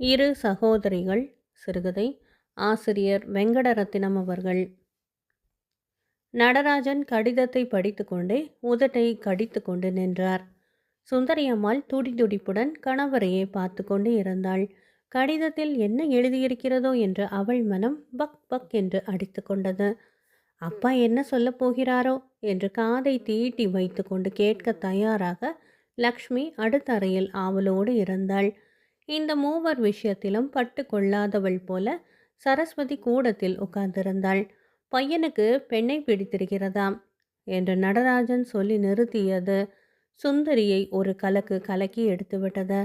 இரு சகோதரிகள் சிறுகதை ஆசிரியர் வெங்கடரத்தினம் அவர்கள். நடராஜன் கடிதத்தை படித்துக்கொண்டே உதட்டை கடித்து கொண்டு நின்றார். சுந்தரி அம்மாள் துடி துடிப்புடன் கணவரையே பார்த்து கொண்டு இருந்தாள். கடிதத்தில் என்ன எழுதியிருக்கிறதோ என்று அவள் மனம் பக் பக் என்று அடித்து கொண்டது. அப்பா என்ன சொல்லப் போகிறாரோ என்று காதை தீட்டி வைத்து கொண்டு கேட்க தயாராக லக்ஷ்மி அடுத்த அறையில் ஆவலோடு இருந்தாள். இந்த மூவர் விஷயத்திலும் பட்டு கொள்ளாதவள் போல சரஸ்வதி கூடத்தில் உட்கார்ந்திருந்தாள். பையனுக்கு பெண்ணை பிடித்திருக்கிறதாம் என்று நடராஜன் சொல்லி நிறுத்தியது. சுந்தரியை ஒரு கலக்கு கலக்கி எடுத்துவிட்டது.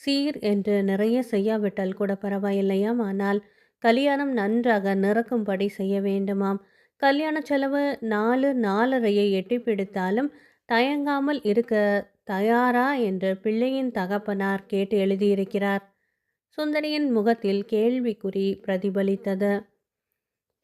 சீர் என்று நிறைய செய்யாவிட்டால் கூட பரவாயில்லையாம். ஆனால் கல்யாணம் நன்றாக நிறக்கும்படி செய்ய வேண்டுமாம். கல்யாண செலவு நாலு நாலரையை எட்டி பிடித்தாலும் தயங்காமல் இருக்க தயாரா என்று பிள்ளையின் தகப்பனார் கேட்டு எழுதியிருக்கிறார். சுந்தரியின் முகத்தில் கேள்விக்குறி பிரதிபலித்தது.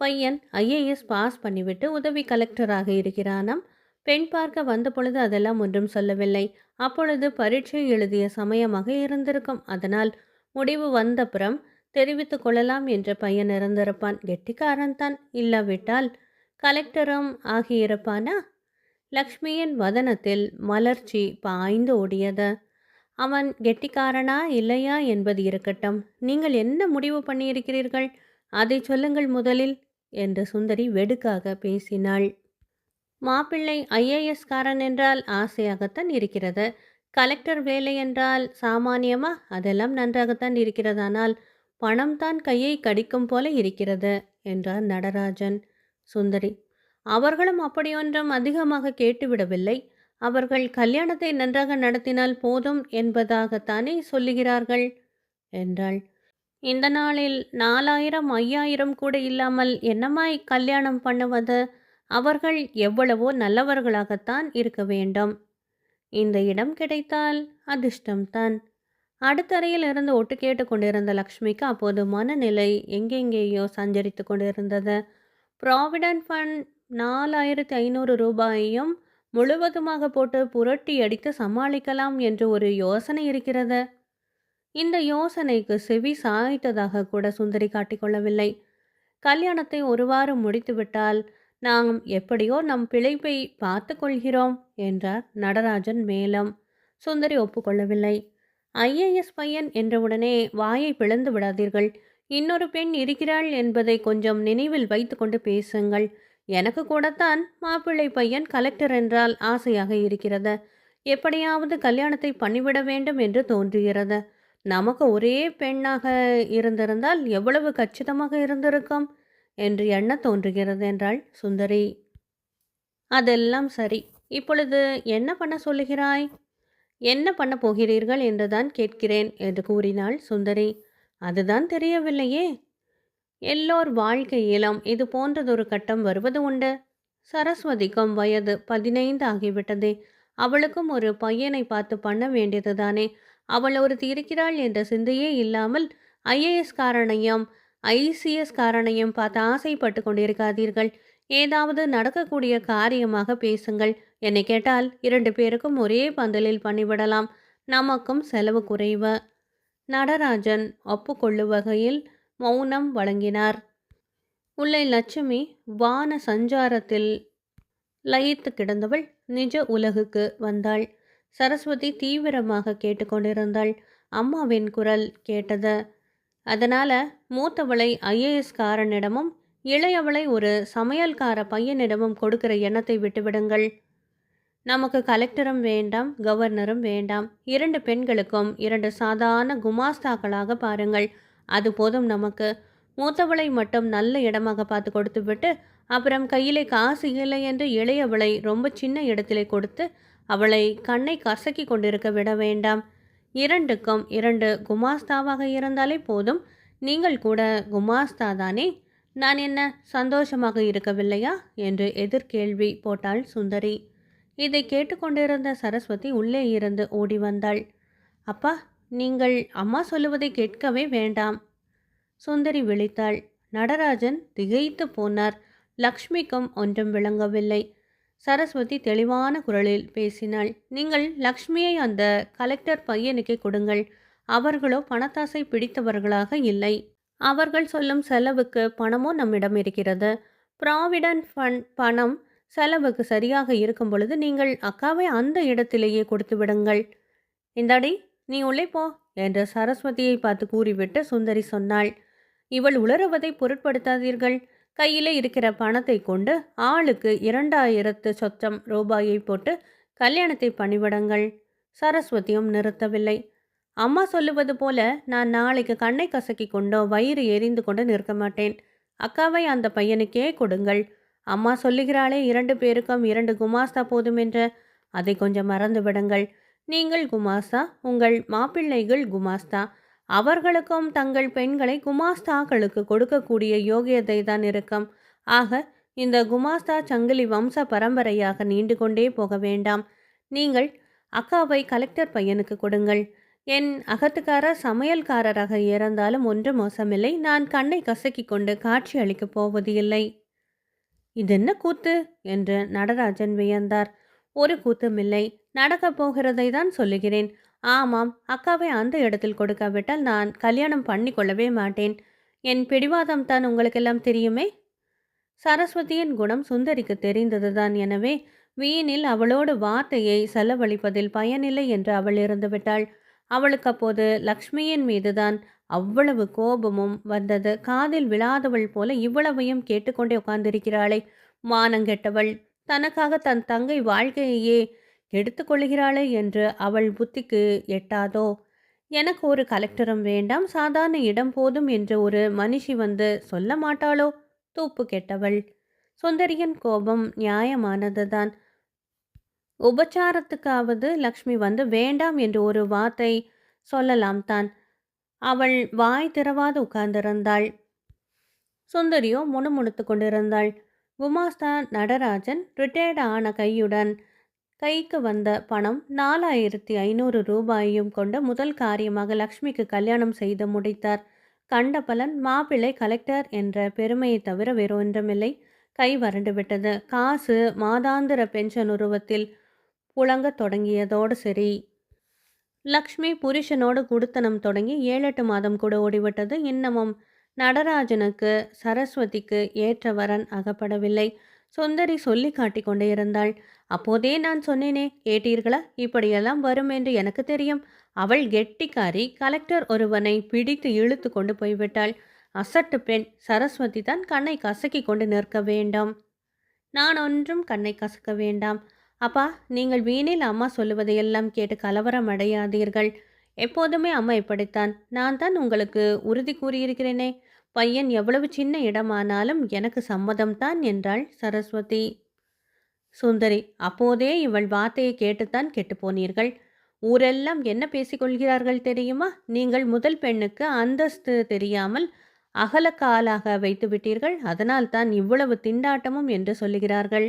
பையன் ஐஏஎஸ் பாஸ் பண்ணிவிட்டு உதவி கலெக்டராக இருக்கிறானாம். பெண் பார்க்க வந்த பொழுது அதெல்லாம் ஒன்றும் சொல்லவில்லை. அப்பொழுது பரீட்சை எழுதிய சமயமாக இருந்திருக்கும். அதனால் முடிவு வந்தப்புறம் தெரிவித்து கொள்ளலாம் என்ற பையன் இருந்திருப்பான் கெட்டிக்காரன் தான். இல்லாவிட்டால் கலெக்டரும் ஆகியிருப்பானா? லக்ஷ்மியின் வதனத்தில் மலர்ச்சி பாய்ந்து ஓடியது. அவன் கெட்டிக்காரனா இல்லையா என்பது இருக்கட்டும். நீங்கள் என்ன முடிவு பண்ணியிருக்கிறீர்கள்? அதை சொல்லுங்கள் முதலில் என்று சுந்தரி வெடுக்காக பேசினாள். மாப்பிள்ளை ஐஏஎஸ் காரன் என்றால் ஆசையாகத்தான் இருக்கிறது. கலெக்டர் வேலை என்றால் சாமானியமா? அதெல்லாம் நன்றாகத்தான் இருக்கிறதானால் பணம்தான் கையை கடிக்கும் போல இருக்கிறது என்றார் நடராஜன். சுந்தரி அவர்களும் அப்படியொன்றும் அதிகமாக கேட்டுவிடவில்லை. அவர்கள் கல்யாணத்தை நன்றாக நடத்தினால் போதும் என்பதாகத்தானே சொல்லுகிறார்கள்? என்றாள். இந்த நாளில் நாலாயிரம் ஐயாயிரம் கூட இல்லாமல் என்னமாய் கல்யாணம் பண்ணுவது? அவர்கள் எவ்வளவோ நல்லவர்களாகத்தான் இருக்க வேண்டும். இந்த இடம் கிடைத்தால் அதிர்ஷ்டம்தான். அடுத்தறையில் இருந்து ஒட்டு கேட்டு கொண்டிருந்த லக்ஷ்மிக்கு அப்போது மனநிலை எங்கெங்கேயோ சஞ்சரித்து கொண்டிருந்தது. ப்ராவிடன்ட் ஃபண்ட் நாலாயிரத்தி ஐநூறு ரூபாயையும் முழுவதுமாக போட்டு புரட்டி அடித்து சமாளிக்கலாம் என்று ஒரு யோசனை இருக்கிறது. இந்த யோசனைக்கு செவி சாய்த்ததாக கூட சுந்தரி காட்டிக்கொள்ளவில்லை கல்யாணத்தை ஒரு வாரம் முடித்துவிட்டால் நாம் எப்படியோ நம் பிழைப்பை பார்த்து கொள்கிறோம் என்றார் நடராஜன் மேலும். சுந்தரி ஒப்புக்கொள்ளவில்லை. ஐஏஎஸ் பையன் என்றவுடனே வாயை பிளந்து விடாதீர்கள். இன்னொரு பெண் இருக்கிறாள் என்பதை கொஞ்சம் நினைவில் வைத்துக்கொண்டு பேசுங்கள். எனக்கு கூடத்தான் மாப்பிள்ளை பையன் கலெக்டர் என்றால் ஆசையாக இருக்கிறது. எப்படியாவது கல்யாணத்தை பண்ணிவிட வேண்டும் என்று தோன்றுகிறது. நமக்கு ஒரே பெண்ணாக இருந்திருந்தால் எவ்வளவு கச்சிதமாக இருந்திருக்கும்? என்று எண்ண தோன்றுகிறது என்றாள் சுந்தரி. அதெல்லாம் சரி. இப்பொழுது என்ன பண்ண சொல்லுகிறாய்? என்ன பண்ண போகிறீர்கள் என்றுதான் கேட்கிறேன் என்று கூறினாள் சுந்தரி. அதுதான் தெரியவில்லையே. எல்லோர் வாழ்க்கையிலும் இது போன்றதொரு கட்டம் வருவது உண்டு. சரஸ்வதிக்கும் வயது பதினைந்து ஆகிவிட்டதே. அவளுக்கும் ஒரு பையனை பார்த்து பண்ண வேண்டியது தானே அவள் ஒருத்தி இருக்கிறாள் என்ற சிந்தையே இல்லாமல் ஐஏஎஸ் காரணையும் ஐசிஎஸ் காரணையும் பார்த்து ஆசைப்பட்டு கொண்டிருக்காதீர்கள். ஏதாவது நடக்கக்கூடிய காரியமாக பேசுங்கள். என்னை கேட்டால் இரண்டு பேருக்கும் ஒரே பந்தலில் பண்ணிவிடலாம் நமக்கும் செலவு குறைவு. நடராஜன் ஒப்புக்கொள்ளும் வகையில் மௌனம் வழங்கினார். உள்ளே லட்சுமி வான சஞ்சாரத்தில் லயித்து கிடந்தவள் நிஜ உலகுக்கு வந்தாள். சரஸ்வதி தீவிரமாக கேட்டுக்கொண்டிருந்தாள் அம்மாவின் குரல் கேட்டது. அதனால் மூத்தவளை ஐஏஎஸ்காரனிடமும் இளையவளை ஒரு சமையல்கார பையனிடமும் கொடுக்கிற எண்ணத்தை விட்டுவிடுங்கள். நமக்கு கலெக்டரும் வேண்டாம் கவர்னரும் வேண்டாம். இரண்டு பெண்களுக்கும் இரண்டு சாதாரண குமாஸ்தாக்களாக பாருங்கள். அது போதும் நமக்கு. மூத்தவளை மட்டும் நல்ல இடமாக பார்த்து கொடுத்து விட்டு அப்புறம் கையிலே காசு இல்லை என்று இளையவளை ரொம்ப சின்ன இடத்திலே கொடுத்து அவளை கண்ணை கசக்கி கொண்டிருக்க விட வேண்டாம். இரண்டுக்கும் இரண்டு குமாஸ்தாவாக இருந்தாலே போதும். நீங்கள் கூட குமாஸ்தா தானே? நான் என்ன சந்தோஷமாக இருக்கவில்லையா? என்று எதிர்கேள்வி போட்டாள் சுந்தரி. இதை கேட்டுக்கொண்டிருந்த சரஸ்வதி உள்ளே இருந்து ஓடி வந்தாள். அப்பா நீங்கள் அம்மா சொல்லுவதை கேட்கவே வேண்டாம். சுந்தரி விழித்தாள். நடராஜன் திகைத்து போனார். லக்ஷ்மிக்கும் ஒன்றும் விளங்கவில்லை. சரஸ்வதி தெளிவான குரலில் பேசினாள். நீங்கள் லக்ஷ்மியை அந்த கலெக்டர் பையனுக்கே கொடுங்கள். அவர்களோ பணத்தாசை பிடித்தவர்களாக இல்லை. அவர்கள் சொல்லும் செலவுக்கு பணமோ நம்மிடம் இருக்கிறது. ப்ராவிடன்ட் ஃபண்ட் பணம் செலவுக்கு சரியாக இருக்கும் பொழுது நீங்கள் அக்காவை அந்த இடத்திலேயே கொடுத்து விடுங்கள். இந்தாடி நீ உள்ளே போ என்று சரஸ்வதியை பார்த்து கூறிவிட்டு சுந்தரி சொன்னாள். இவள் உளறுவதை பொருட்படுத்தாதீர்கள். கையிலே இருக்கிற பணத்தை கொண்டு ஆளுக்கு இரண்டாயிரத்து சொச்சம் ரூபாயை போட்டு கல்யாணத்தை பண்ணிவிடுங்கள் சரஸ்வதியும் நிறுத்தவில்லை. அம்மா சொல்லுவது போல நான் நாளைக்கு கண்ணை கசக்கி கொண்டோ வயிறு எரிந்து கொண்டு நிற்க மாட்டேன். அக்காவை அந்த பையனுக்கே கொடுங்கள். அம்மா சொல்லுகிறாளே இரண்டு பேருக்கும் இரண்டு குமாஸ்தா போதும் என்று. அதை கொஞ்சம் மறந்து விடுங்கள். நீங்கள் குமாஸ்தா உங்கள் மாப்பிள்ளைகள் குமாஸ்தா. அவர்களுக்கும் தங்கள் பெண்களை குமாஸ்தாக்களுக்கு கொடுக்கக்கூடிய யோகியதை தான் இருக்கும். ஆக இந்த குமாஸ்தா சங்கிலி வம்ச பரம்பரையாக நீண்டு கொண்டே போக வேண்டாம். நீங்கள் அக்காவை கலெக்டர் பையனுக்கு கொடுங்கள். என் அகத்துக்காரர் சமையல்காரராக இறந்தாலும் ஒன்றும் மோசமில்லை. நான் கண்ணை கசக்கி கொண்டு காட்சி அளிக்கப் போவது இல்லை. இதென்ன கூத்து? என்று நடராஜன் வியந்தார். ஒரு கூத்துமில்லை நடக்கப் போகிறதை தான் சொல்லுகிறேன். ஆமாம் அக்காவை அந்த இடத்தில் கொடுக்காவிட்டால் நான் கல்யாணம் பண்ணி கொள்ளவே மாட்டேன். என் பிடிவாதம் தான் உங்களுக்கெல்லாம் தெரியுமே? சரஸ்வதியின் குணம் சுந்தரிக்கு தெரிந்ததுதான் எனவே வீணில் அவளோடு வார்த்தையை செலவழிப்பதில் பயனில்லை என்று அவள் இருந்துவிட்டாள் அவளுக்கு அப்போது லக்ஷ்மியின் மீதுதான் அவ்வளவு கோபமும் வந்தது. காதில் விழாதவள் போல இவ்வளவையும் கேட்டுக்கொண்டே உட்கார்ந்திருக்கிறாளே. மானங்கெட்டவள் தனக்காக தன் தங்கை வாழ்க்கையையே எடுத்துக்கொள்கிறாளே என்று அவள் புத்திக்கு எட்டாதோ? எனக்கு ஒரு கலெக்டரும் வேண்டாம். சாதாரண இடம் போதும் என்று ஒரு மனுஷி வந்து சொல்ல மாட்டாளோ? தூப்பு கெட்டவள். சுந்தரியின் கோபம் நியாயமானதுதான். உபச்சாரத்துக்காவது லக்ஷ்மி வந்து வேண்டாம் என்று ஒரு வார்த்தை சொல்லலாம் தான். அவள் வாய் திறவாது உட்கார்ந்திருந்தாள். சுந்தரியோ முணுமுணுத்து கொண்டிருந்தாள். குமாஸ்தா நடராஜன் ரிட்டையர்ட் ஆன கையுடன் கைக்கு வந்த பணம் நாலாயிரத்தி ஐநூறு ரூபாயையும் கொண்டு முதல் காரியமாக லக்ஷ்மிக்கு கல்யாணம் செய்து முடித்தார். கண்ட பலன் மாப்பிள்ளை கலெக்டர் என்ற பெருமையை தவிர வேறொன்றுமில்லை கை வறண்டு விட்டது. காசு மாதாந்திர பென்ஷன் உருவத்தில் புழங்க தொடங்கியதோடு சரி. லக்ஷ்மி புருஷனோடு குடுத்தனம் தொடங்கி ஏழெட்டு மாதம் கூட ஓடிவிட்டது. இன்னமும் நடராஜனுக்கு சரஸ்வதிக்கு ஏற்ற வரன் அகப்படவில்லை. சுந்தரி சொல்லி காட்டி கொண்டே இருந்தாள். அப்போதே நான் சொன்னேனே கேட்டீர்களா? இப்படியெல்லாம் வரும் என்று எனக்கு தெரியும். அவள் கெட்டிக்காரி கலெக்டர் ஒருவனை பிடித்து இழுத்து கொண்டு போய்விட்டாள் அசட்டு பெண் சரஸ்வதி தான் கண்ணை கசக்கி கொண்டு நிற்க வேண்டாம். நான் ஒன்றும் கண்ணை கசக்க வேண்டாம். அப்பா நீங்கள் வீணில் அம்மா சொல்லுவதையெல்லாம் கேட்டு கலவரம் அடையாதீர்கள். எப்போதுமே அம்மா இப்படித்தான். நான் தான் உங்களுக்கு உறுதி கூறியிருக்கிறேனே. பையன் எவ்வளவு சின்ன இடமானாலும் எனக்கு சம்மதம்தான் என்றாள் சரஸ்வதி. சுந்தரி அப்போதே இவள் வார்த்தையை கேட்டுத்தான் கெட்டுப்போனீர்கள். ஊரெல்லாம் என்ன பேசிக்கொள்கிறார்கள் தெரியுமா? நீங்கள் முதல் பெண்ணுக்கு அந்தஸ்து தெரியாமல் அகலக்காலாக வைத்து விட்டீர்கள். அதனால் தான் இவ்வளவு திண்டாட்டமும் என்று சொல்லுகிறார்கள்.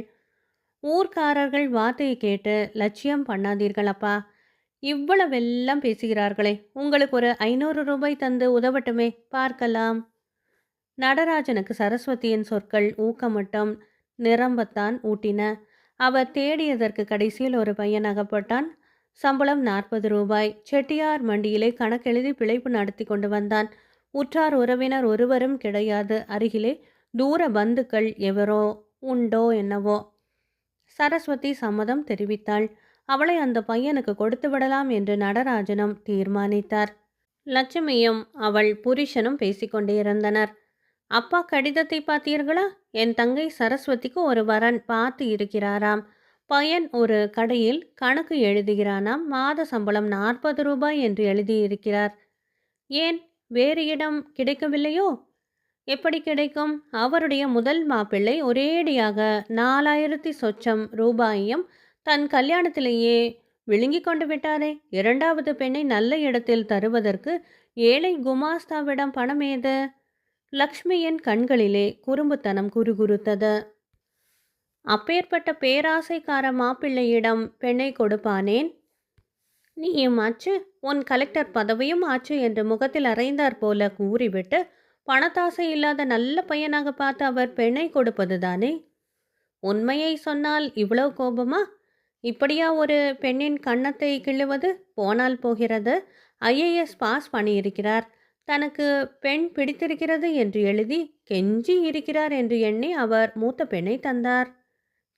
ஊர்க்காரர்கள் வார்த்தையை கேட்டு லட்சியம் பண்ணாதீர்கள் அப்பா இவ்வளவெல்லாம் பேசுகிறார்களே. உங்களுக்கு ஒரு ஐநூறு ரூபாய் தந்து உதவட்டுமே. பார்க்கலாம். நடராஜனுக்கு சரஸ்வதியின் சொற்கள் ஊக்கமட்டம் நிரம்பத்தான் ஊட்டின. அவர் தேடியதற்கு கடைசியில் ஒரு பையன் அகப்பட்டான். சம்பளம் நாற்பது ரூபாய். செட்டியார் மண்டியிலே கணக்கெழுதி பிழைப்பு நடத்தி கொண்டு வந்தான். உற்றார் உறவினர் ஒருவரும் கிடையாது. அருகிலே தூர பந்துக்கள் எவரோ உண்டோ என்னவோ. சரஸ்வதி சம்மதம் தெரிவித்தாள். அவளை அந்த பையனுக்கு கொடுத்து விடலாம் என்று நடராஜனும் தீர்மானித்தார். லட்சுமியும் அவள் புருஷனும் பேசிக்கொண்டே இருந்தனர். அப்பா கடிதத்தை பார்த்தீர்களா? என் தங்கை சரஸ்வதிக்கு ஒரு வரன் பார்த்து இருக்கிறாராம். பையன் ஒரு கடையில் கணக்கு எழுதுகிறானாம். மாத சம்பளம் நாற்பது ரூபாய் என்று எழுதியிருக்கிறார். ஏன்? வேறு இடம் கிடைக்கவில்லையோ? எப்படி கிடைக்கும்? அவருடைய முதல் மாப்பிள்ளை ஒரேடியாக நாலாயிரத்தி சொச்சம் ரூபாயையும் தன் கல்யாணத்திலேயே விழுங்கி கொண்டு விட்டாரே. இரண்டாவது பெண்ணை நல்ல இடத்தில் தருவதற்கு ஏழை குமாஸ்தாவிடம் பணம் ஏது? லக்ஷ்மியின் கண்களிலே குறும்புத்தனம் குறுகுறுத்தது. அப்பேற்பட்ட பேராசைக்கார மாப்பிள்ளையிடம் பெண்ணை கொடுப்பானேன்? நீயும் ஆச்சு? உன் கலெக்டர் பதவியும் ஆச்சு என்று முகத்தில் அறைந்தார் போல கூறிவிட்டு பணத்தாசை இல்லாத நல்ல பையனாக பார்த்து அவர் பெண்ணை கொடுப்பது தானே உண்மையை சொன்னால் இவ்வளோ கோபமா? இப்படியா ஒரு பெண்ணின் கன்னத்தை கிள்ளுவது? போனால் போகிறது. ஐஏஎஸ் பாஸ் பண்ணியிருக்கிறார். தனக்கு பெண் பிடித்திருக்கிறது என்று எழுதி கெஞ்சி இருக்கிறார் என்று எண்ணி அவர் மூத்த பெண்ணை தந்தார்.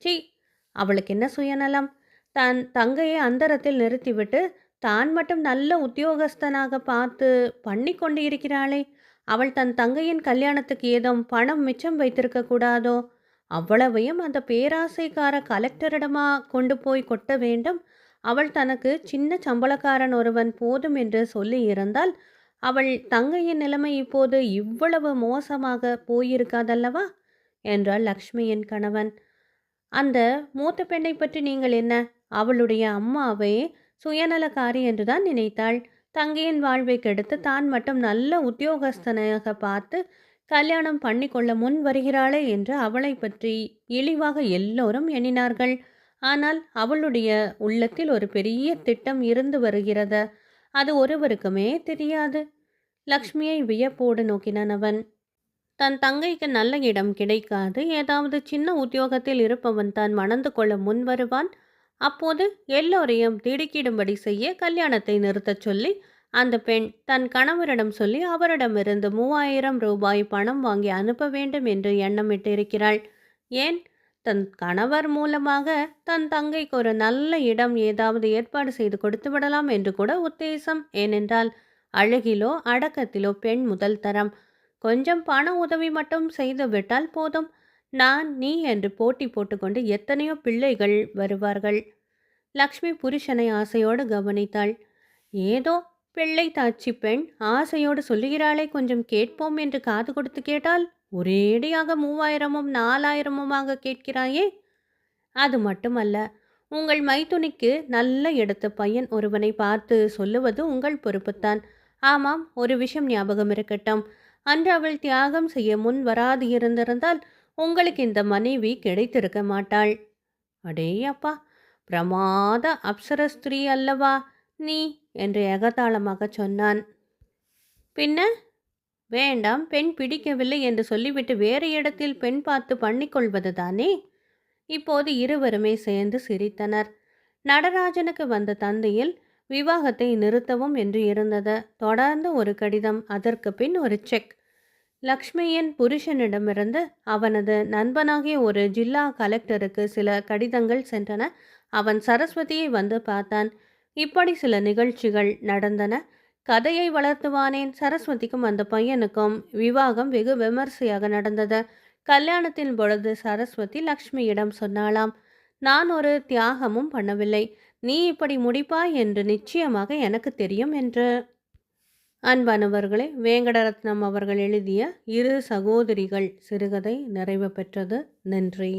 சி அவளுக்கு என்ன சுயநலம்? தன் தங்கையை அந்தரத்தில் நிறுத்திவிட்டு தான் மட்டும் நல்ல உத்தியோகஸ்தனாக பார்த்து பண்ணி கொண்டு இருக்கிறாளே அவள் தன் தங்கையின் கல்யாணத்துக்கு ஏதும் பணம் மிச்சம் வைத்திருக்க கூடாதோ? அவ்வளவையும் அந்த பேராசைக்கார கலெக்டரிடமா கொண்டு போய் கொட்ட வேண்டும்? அவள் தனக்கு சின்ன சம்பளக்காரன் ஒருவன் போதும் என்று சொல்லி இருந்தால் அவள் தங்கையின் நிலைமை இப்போது இவ்வளவு மோசமாக போயிருக்காதல்லவா? என்றாள் லக்ஷ்மியின் கணவன். அந்த மூத்த பெண்ணை பற்றி நீங்கள் என்ன? அவளுடைய அம்மாவை சுயநலக்காரி என்றுதான் நினைத்தாள். தங்கையின் வாழ்வை கெடுத்து தான் மட்டும் நல்ல உத்தியோகஸ்தனாக பார்த்து கல்யாணம் பண்ணிக்கொள்ள முன் வருகிறாளே என்று அவளை பற்றி இழிவாக எல்லோரும் எண்ணினார்கள். ஆனால் அவளுடைய உள்ளத்தில் ஒரு பெரிய திட்டம் இருந்து வருகிறது. அது ஒருவருக்குமே தெரியாது. லக்ஷ்மியை வியப்போடு நோக்கினான் அவன். தன் தங்கைக்கு நல்ல இடம் கிடைக்காது. ஏதாவது சின்ன உத்தியோகத்தில் இருப்பவன் தான் மணந்து கொள்ள முன் வருவான். அப்போது எல்லோரையும் திடுக்கிடும்படி செய்ய கல்யாணத்தை நிறுத்தச் சொல்லி அந்த பெண் தன் கணவரிடம் சொல்லி அவரிடமிருந்து மூவாயிரம் ரூபாய் பணம் வாங்கி அனுப்ப வேண்டும் என்று எண்ணமிட்டிருக்கிறாள். ஏன்? தன் கணவர் மூலமாக தன் தங்கைக்கு ஒரு நல்ல இடம் ஏதாவது ஏற்பாடு செய்து கொடுத்து விடலாம் என்று கூட உத்தேசம். ஏனென்றால் அழகிலோ அடக்கத்திலோ பெண் முதல் தரம். கொஞ்சம் பண உதவி மட்டும் செய்து விட்டால் போதும். நான் நீ என்று போட்டி போட்டுக்கொண்டு எத்தனையோ பிள்ளைகள் வருவார்கள். லக்ஷ்மி புருஷனை ஆசையோடு கவனித்தாள். ஏதோ பிள்ளை தாச்சி பெண் ஆசையோடு சொல்லுகிறாளே கொஞ்சம் கேட்போம் என்று காது கொடுத்து கேட்டால் ஒரேடியாக மூவாயிரமும் நாலாயிரமுமாக கேட்கிறாயே. அது மட்டுமல்ல உங்கள் மைத்துனிக்கு நல்ல எடுத்த பையன் ஒருவனை பார்த்து சொல்லுவது உங்கள் பொறுப்புத்தான். ஆமாம் ஒரு விஷயம் ஞாபகம் இருக்கட்டும். அன்று அவள் தியாகம் செய்ய முன் வராது இருந்திருந்தால் உங்களுக்கு இந்த மனைவி கிடைத்திருக்க மாட்டாள். அடே அப்பா பிரமாத அப்சரஸ்திரீ அல்லவா நீ? என்று எகத்தாளமாக சொன்னான். பின்ன? வேண்டாம் பெண் பிடிக்கவில்லை என்று சொல்லிவிட்டு வேறு இடத்தில் பெண் பார்த்து பண்ணிக்கொள்வது தானே? இப்போது இருவருமே சேர்ந்து சிரித்தனர். நடராஜனுக்கு வந்த தந்தையில் விவாகத்தை நிறுத்தவும் என்று இருந்தது. தொடர்ந்து ஒரு கடிதம் அதற்கு பின் ஒரு செக். லக்ஷ்மியின் புருஷனிடமிருந்து அவனது நண்பனாகிய ஒரு ஜில்லா கலெக்டருக்கு சில கடிதங்கள் சென்றன. அவன் சரஸ்வதியை வந்து பார்த்தான். இப்படி சில நிகழ்ச்சிகள் நடந்தன. கதையை வளர்த்துவானேன் சரஸ்வதிக்கும் அந்த பையனுக்கும் விவாகம் வெகு விமர்சையாக நடந்தது. கல்யாணத்தின் பொழுது சரஸ்வதி லக்ஷ்மியிடம் சொன்னாலாம் நான் ஒரு தியாகமும் பண்ணவில்லை. நீ இப்படி முடிப்பாய் என்று நிச்சயமாக எனக்கு தெரியும் என்று. அன்பானவர்களே வேங்கடரத்னம் அவர்கள் எழுதிய இரு சகோதரிகள் சிறுகதை நிறைவு பெற்றது. நன்றி.